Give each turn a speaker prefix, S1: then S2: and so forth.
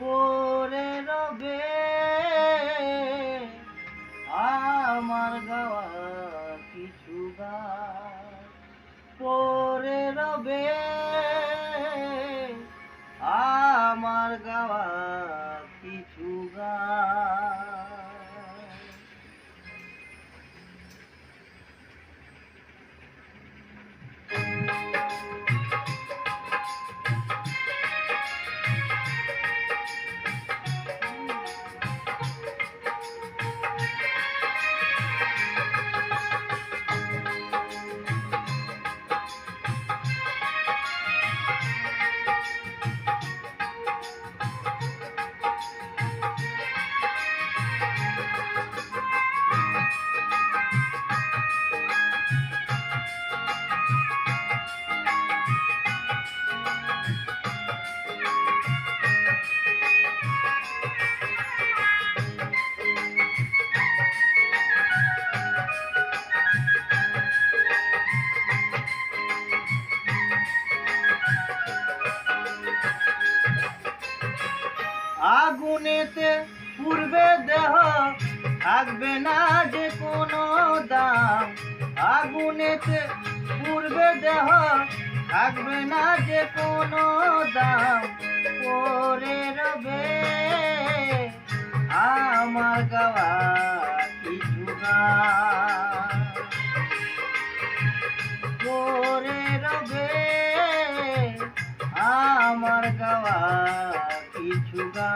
S1: পরে রবে আমার গাওয়া কিছু গা পরে রবে আমার গাওয়া কিছু গান আগুনেতে পূর্বে দেহ। থাকবে না যে কোনো দাম। আগুনেতে পূর্বে দেহ। থাকবে না যে কোনো দাম। পরে রবে, আমার গাওয়া কিছু পরে রবে, আমার গাওয়া முருகா